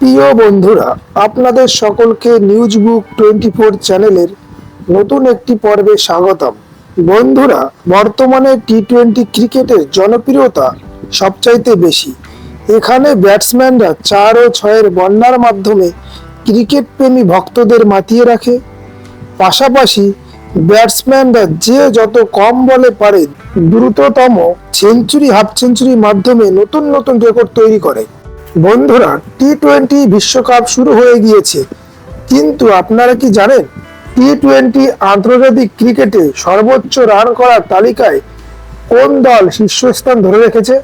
প্রিয় বন্ধুরা, আপনাদের সকলকে নিউজ বুক টোয়েন্টি ফোর চ্যানেলের নতুন একটি পর্বে স্বাগতম। বন্ধুরা, বর্তমানে টি টোয়েন্টি ক্রিকেটের জনপ্রিয়তা সবচাইতে বেশি। এখানে ব্যাটসম্যানরা চার ও ছয়ের বন্যার মাধ্যমে ক্রিকেট প্রেমী ভক্তদের মাতিয়ে রাখে। পাশাপাশি ব্যাটসম্যানরা যে যত কম বলে পারে, দ্রুততম সেঞ্চুরি হাফ সেঞ্চুরির মাধ্যমে নতুন নতুন রেকর্ড তৈরি করে। বন্ধুরা টি টোয়েন্টি বিশ্বকাপ শুরু হয়ে গিয়েছে। কিন্তু আপনারা কি জানেন টি টোয়েন্টি আন্তর্জাতিক ক্রিকেটে সর্বোচ্চ রান করার তালিকায় কোন দল শীর্ষস্থান ধরে রেখেছে?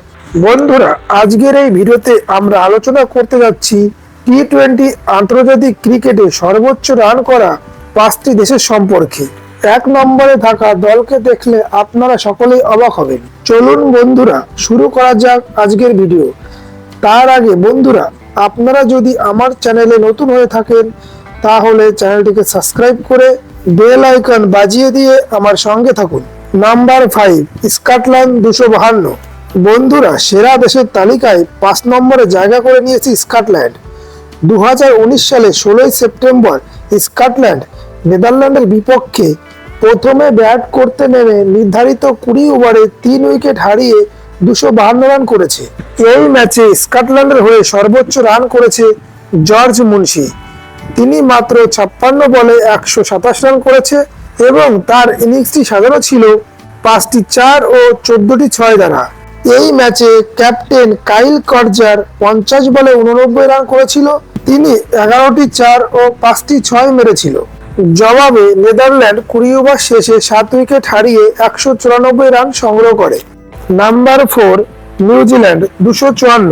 বন্ধুরা, আজকের এই ভিডিওতে আমরা আলোচনা করতে যাচ্ছি টি টোয়েন্টি আন্তর্জাতিক ক্রিকেটে সর্বোচ্চ রান করা পাঁচটি দেশের সম্পর্কে। এক নম্বরে থাকা দলকে দেখলে আপনারা সকলেই অবাক হবেন। চলুন বন্ধুরা, শুরু করা যাক আজকের ভিডিও। তার আগে বন্ধুরা, আপনারা যদি আমার চ্যানেলে নতুন হয়ে থাকেন, তাহলে চ্যানেলটিকে সাবস্ক্রাইব করে বেল আইকন বাজিয়ে দিয়ে আমার সঙ্গে থাকুন। নাম্বার ফাইভ, স্কটল্যান্ড দুশো বাহান্ন। বন্ধুরা, সেরা দেশের তালিকায় পাঁচ নম্বরে জায়গা করে নিয়েছে স্কটল্যান্ড। দু হাজার উনিশ সালে ষোলোই সেপ্টেম্বর স্কটল্যান্ড, নেদারল্যান্ডের বিপক্ষে প্রথমে ব্যাট করতে নেমে নির্ধারিত কুড়ি ওভারে তিন উইকেট হারিয়ে দুশো বাহান্ন রান করেছে। এই ম্যাচে স্কটল্যান্ডের হয়ে সর্বোচ্চ রান করেছে জর্জ মুন্সি। তিনি মাত্র ছাপ্পান্ন বলে একশো সাতাশ রান করেছে এবং তার ইনিংসটি সাজানো ছিল পাঁচটি চার ও চোদ্দটি ছয় দ্বারা। এই ম্যাচে ক্যাপ্টেন কাইল কর্জার পঞ্চাশ বলে উননব্বই রান করেছিল, তিনি এগারোটি চার ও পাঁচটি ছয় মেরেছিল। জবাবে নেদারল্যান্ড কুড়ি ওভার শেষে সাত উইকেট হারিয়ে একশো চুরানব্বই রান সংগ্রহ করে। নাম্বার ফোর নিউজিল্যান্ড দুশো চুয়ান্ন।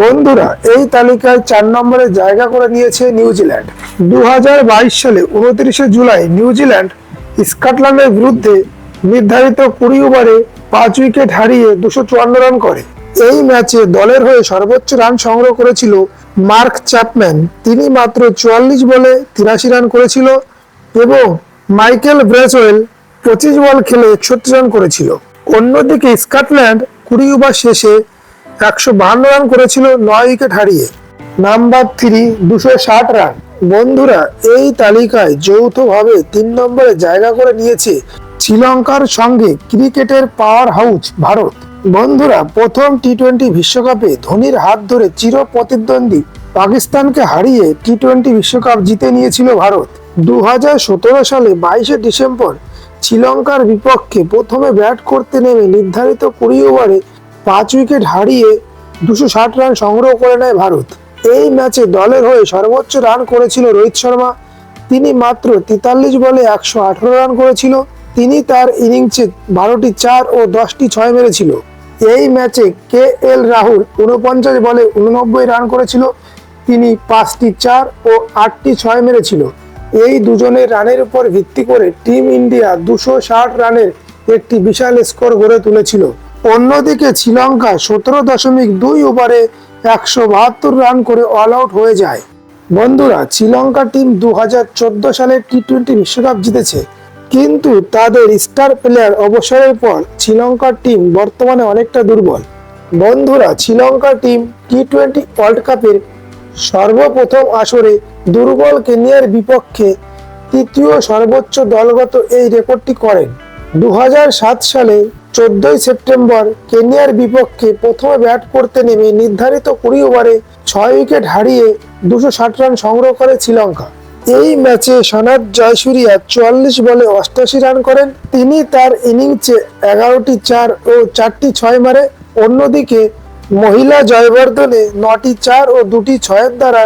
বন্ধুরা, এই তালিকায় চার নম্বরে জায়গা করে নিয়েছে নিউজিল্যান্ড দু হাজার বাইশ সালে উনত্রিশে জুলাই নিউজিল্যান্ড স্কটল্যান্ডের বিরুদ্ধে নির্ধারিত কুড়ি ওভারে পাঁচ উইকেট হারিয়ে দুশো চুয়ান্ন রান করে। এই ম্যাচে দলের হয়ে সর্বোচ্চ রান সংগ্রহ করেছিল মার্ক চ্যাপম্যান। তিনি মাত্র চুয়াল্লিশ বলে তিরাশি রান করেছিল এবং মাইকেল ব্রেসওয়েল পঁচিশ বল খেলে একষট্টি রান করেছিল। অন্যদিকে স্কটল্যান্ড কুড়ি ওভার শেষে একশো বাহান্ন রান করেছিল, নয় উইকেট হারিয়ে। নাম্বার থ্রি, দুশো ষাট রান। বন্ধুরা, এই তালিকায় যৌথভাবে তিন নম্বরে জায়গা করে নিয়েছে শ্রীলঙ্কার সঙ্গে ক্রিকেটের পাওয়ার হাউস ভারত। বন্ধুরা, প্রথম টি টোয়েন্টি বিশ্বকাপে ধোনির হাত ধরে চির প্রতিদ্বন্দ্বী পাকিস্তানকে হারিয়ে টি টোয়েন্টি বিশ্বকাপ জিতে নিয়েছিল ভারত। দু হাজার সতেরো সালে বাইশে ডিসেম্বর শ্রীলঙ্কার বিপক্ষে প্রথমে ব্যাট করতে নেমে নির্ধারিত কুড়ি ওভারে পাঁচ উইকেট হারিয়ে দুশো ষাট রান সংগ্রহ করে নেয় ভারত। এই ম্যাচে দলের হয়ে সর্বোচ্চ রান করেছিল রোহিত শর্মা। তিনি মাত্র তেতাল্লিশ বলে একশো আঠারো রান করেছিল। তিনি তার ইনিংসে বারোটি চার ও দশটি ছয় মেরেছিল। এই ম্যাচে কে এল রাহুল উনপঞ্চাশ বলে উননব্বই রান করেছিল। তিনি পাঁচটি চার ও আটটি ছয় মেরেছিল। এই দুজনের রানের উপর ভিত্তি করে টিম ইন্ডিয়া দুশো ষাট রানের একটি বিশাল স্কোর গড়ে তুলেছিল। অন্যদিকে শ্রীলঙ্কা সতেরো দশমিক দুই ওভারে একশো বাহাত্তর রান করে অল আউট হয়ে যায়। বন্ধুরা, শ্রীলঙ্কা টিম দু হাজার সালে টি টোয়েন্টি বিশ্বকাপ জিতেছে। কিন্তু তাদের স্টার প্লেয়ার অবসরের পর শ্রীলঙ্কার টিম বর্তমানে অনেকটা দুর্বল। বন্ধুরা, Sri Lanka team T twenty world কাপের সর্বপ্রথম আসরে দুর্বল কেনিয়ার বিপক্ষে তৃতীয় সর্বোচ্চ দলগত এই রেকর্ডটি করেন। দু হাজার সাত সালে চোদ্দই সেপ্টেম্বর কেনিয়ার বিপক্ষে প্রথমে ব্যাট করতে নেমে নির্ধারিত কুড়ি ওভারে ছয় উইকেট হারিয়ে দুশো ষাট রান সংগ্রহ করে শ্রীলঙ্কা। এই ম্যাচে সনাথ জয়সুরিয়া চুয়াল্লিশ বলে অষ্টাশি রান করেন। তিনি তার ইনিংসে এগারোটি চার ও চারটি ছয় মারে। অন্যদিকে মহিলা জয়বর্ধনে নটি চার ও দুটি ছয়ের দ্বারা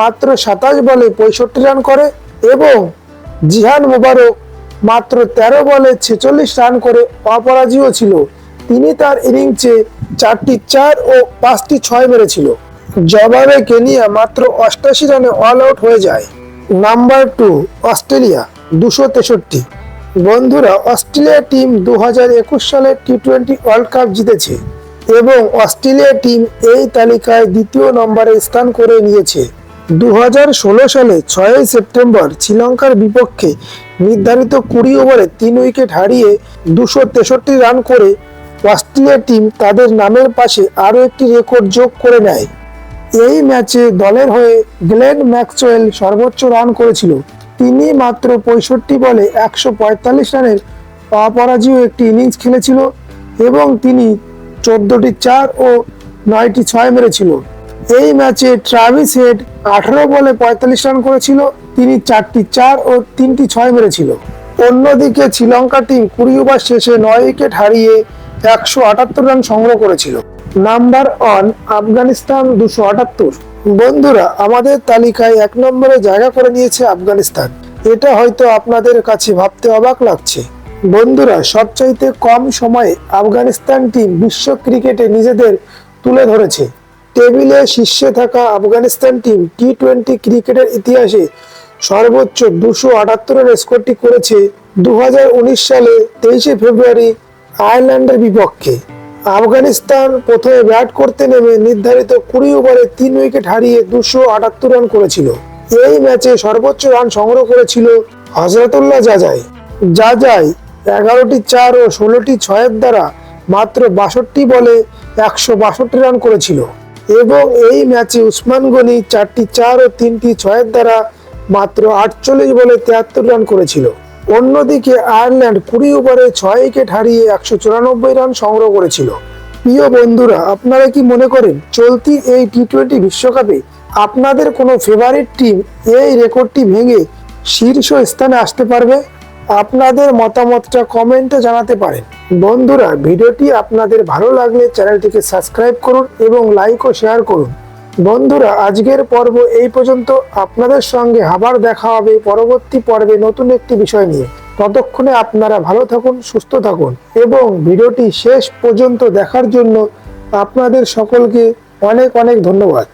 মাত্র সাতাশ বলে পঁয়ষট্টি রান করে এবং জিহান মুবারক মাত্র তেরো বলে ছেচল্লিশ রান করে অপরাজীয় ছিল। তিনি তার ইনিংসে চারটি চার ও পাঁচটি ছয় মেরেছিল। জবাবে কেনিয়া মাত্র অষ্টাশি রানে অল আউট হয়ে যায়। নাম্বার টু, অস্ট্রেলিয়া, দুশো তেষট্টি। বন্ধুরা, অস্ট্রেলিয়া টিম দু হাজার একুশ সালে টি টোয়েন্টি ওয়ার্ল্ড কাপ জিতেছে এবং অস্ট্রেলিয়া টিম এই তালিকায় দ্বিতীয় নম্বরে স্থান করে নিয়েছে। দু হাজার ষোলো সালে ছয়ই সেপ্টেম্বর শ্রীলঙ্কার বিপক্ষে নির্ধারিত কুড়ি ওভারে তিন উইকেট হারিয়ে দুশো তেষট্টি রান করে অস্ট্রেলিয়া টিম তাদের নামের পাশে আরও একটি রেকর্ড যোগ করে নেয়। এই ম্যাচে দলের হয়ে গ্লেন ম্যাক্সওয়েল সর্বোচ্চ রান করেছিল। তিনি মাত্র পঁয়ষট্টি বলে একশো পঁয়তাল্লিশ রানের অপরাজীয় একটি ইনিংস খেলেছিল এবং তিনি চোদ্দটি চার ও নয়টি ছয় মেরেছিল। এই ম্যাচে ট্রাভিস হেড আঠারো বলে পঁয়তাল্লিশ রান করেছিল, তিনি চারটি চার ও তিনটি ছয় মেরেছিল। অন্যদিকে শ্রীলঙ্কা টিম কুড়ি ওভার শেষে নয় উইকেট হারিয়ে একশো আটাত্তর রান সংগ্রহ করেছিল। নাম্বার ওয়ান আফগানিস্তান দুশো আটাত্তর। বন্ধুরা, আমাদের তালিকায় এক নম্বরে জায়গা করে নিয়েছে আফগানিস্তান। এটা হয়তো আপনাদের কাছে ভাবতে অবাক লাগছে। বন্ধুরা, সবচাইতে কম সময়ে আফগানিস্তান টিম বিশ্ব ক্রিকেটে নিজেদের তুলে ধরেছে। টেবিলে শীর্ষে থাকা আফগানিস্তান টিম টি টোয়েন্টি ক্রিকেটের ইতিহাসে সর্বোচ্চ দুশো আটাত্তরের স্কোরটি করেছে দু হাজার উনিশ সালে তেইশে ফেব্রুয়ারি আয়ারল্যান্ডের বিপক্ষে। আফগানিস্তান প্রথমে ব্যাট করতে নেমে নির্ধারিত কুড়ি ওভারে তিন উইকেট হারিয়ে দুশো আটাত্তর রান করেছিল। এই ম্যাচে সর্বোচ্চ রান সংগ্রহ করেছিল হজরতুল্লাহ জাজাই। জাজাই এগারোটি চার ও ষোলোটি ছয়ের দ্বারা মাত্র বাষট্টি বলে একশো বাষট্টি রান করেছিল। এবং এই ম্যাচে উসমান গনি চারটি চার ও তিনটি ছয়ের দ্বারা মাত্র আটচল্লিশ বলে তিয়াত্তর রান করেছিল। অন্যদিকে আয়ারল্যান্ড কুড়ি ওভারে ছয় উইকেট হারিয়ে একশো চুরানব্বই রান সংগ্রহ করেছিল। প্রিয় বন্ধুরা, আপনারা কি মনে করেন চলতি এই টি টোয়েন্টি বিশ্বকাপে আপনাদের কোনো ফেভারিট টিম এই রেকর্ডটি ভেঙে শীর্ষ স্থানে আসতে পারবে? আপনাদের মতামতটা কমেন্টে জানাতে পারেন। বন্ধুরা, ভিডিওটি আপনাদের ভালো লাগলে চ্যানেলটিকে সাবস্ক্রাইব করুন এবং লাইক ও শেয়ার করুন। বন্ধুরা, আজকের পর্ব এই পর্যন্ত। আপনাদের সঙ্গে আবার দেখা হবে পরবর্তী পর্বে নতুন একটি বিষয় নিয়ে। ততক্ষণে আপনারা ভালো থাকুন, সুস্থ থাকুন এবং ভিডিওটি শেষ পর্যন্ত দেখার জন্য আপনাদের সকলকে অনেক অনেক ধন্যবাদ।